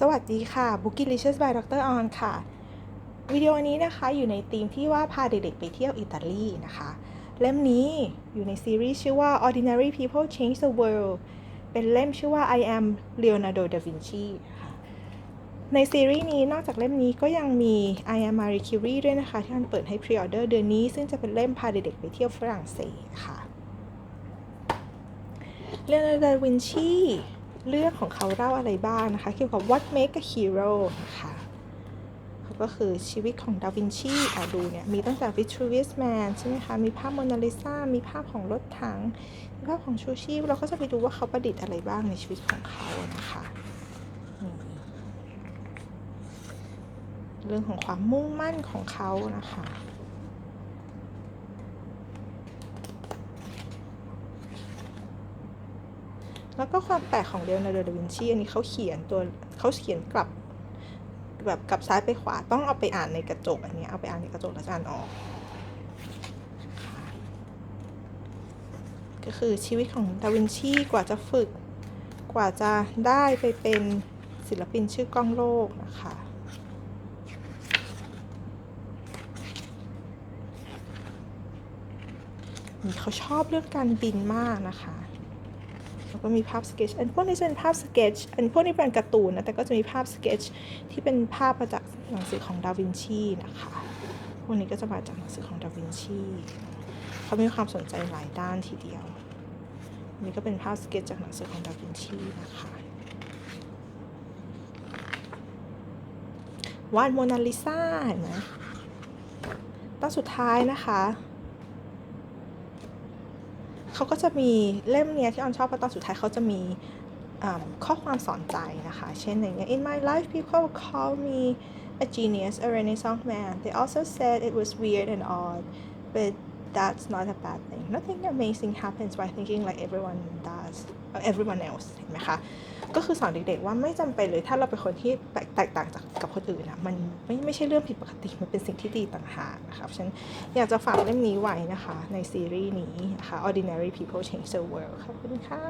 สวัสดีค่ะ b o o k i Licious by Dr. On ค่ะ วิดีโอนี้นะคะอยู่ในธีมที่ว่าพาเด็กๆไปเที่ยวอิตาลีนะคะ เล่มนี้อยู่ในซีรีส์ชื่อว่า Ordinary People Change the World เป็นเล่มชื่อว่า I am Leonardo da Vinci ค่ะในซีรีส์นี้นอกจากเล่มนี้ก็ยังมี I am Marie Curie ด้วยนะคะ ที่มันเปิดให้ pre-order เดือนนี้ ซึ่งจะเป็นเล่มพาเด็กๆไปเที่ยวฝรั่งเศสค่ะเลโอนาร์โด ดาวินชี เรื่องของเขาเล่าอะไรบ้างนะคะเกี่ยวกับ what make a hero นะคะเขาก็คือชีวิตของดาวินชีอะดูเนี่ย มีตั้งแต่ Vitruvius Man ใช่ไหมคะ มีภาพโมนาลิซามีภาพของรถถัง มีภาพของชูชีพ เราก็จะไปดูว่าเขาประดิษฐ์อะไรบ้างในชีวิตของเขานะคะเรื่องของความมุ่งมั่นของเขานะคะ แล้วก็ความแปลกของเลโอนาร์โด ดาวินชีอันนี้เขาเขียนตัวเขาเขียนกลับแบบกลับซ้ายไปขวาต้องเอาไปอ่านในกระจกอันนี้เอาไปอ่านในกระจกแล้วจะอ่านออก ก็คือชีวิตของดาวินชีกว่าจะฝึก กว่าจะได้ไปเป็นศิลปินชื่อกล้องโลกนะคะมีเขาชอบเรื่องการบินมากนะคะ แล้วก็มีภาพสเก็ตอันพวกนี้จะเป็นภาพสเก็ตอันพวกนี้เป็นการ์ตูนนะ แต่ก็จะมีภาพสเก็ตที่เป็นภาพมาจากหนังสือของดาวินชีนะคะ พวกนี้ก็จะมาจากหนังสือของดาวินชีเขามีความสนใจหลายด้านทีเดียวนนี้ก็เป็นภาพสเก็ตจากหนังสือของดาวินชีนะคะวาดโมนาลิซาเห็นไหมตอนสุดท้ายนะคะ เขาก็จะมีเล่มเนี้ยที่ออนชอบเพราะตอนสุดท้ายเขาจะมีข้อความสอนใจนะคะ เช่นอย่างเงี้ย In my life people call me a genius a renaissance man they also said it was weird and odd but that's not a bad thing nothing amazing happens by thinking like everyone does everyone else เห็นไหมคะ ก็คือสอนเด็กๆว่าไม่จำเป็นเลยถ้าเราเป็นคนที่แตกต่างจากกับคนอื่นนะมันไม่ไม่ใช่เรื่องผิดปกติมันเป็นสิ่งที่ดีต่างหากนะคะเพราะฉะนันอยากจะฝากเล่มนี้ไว้นะคะในซีรีส์นี้นะคะ Ordinary People Change the World ขอบคุณค่ะ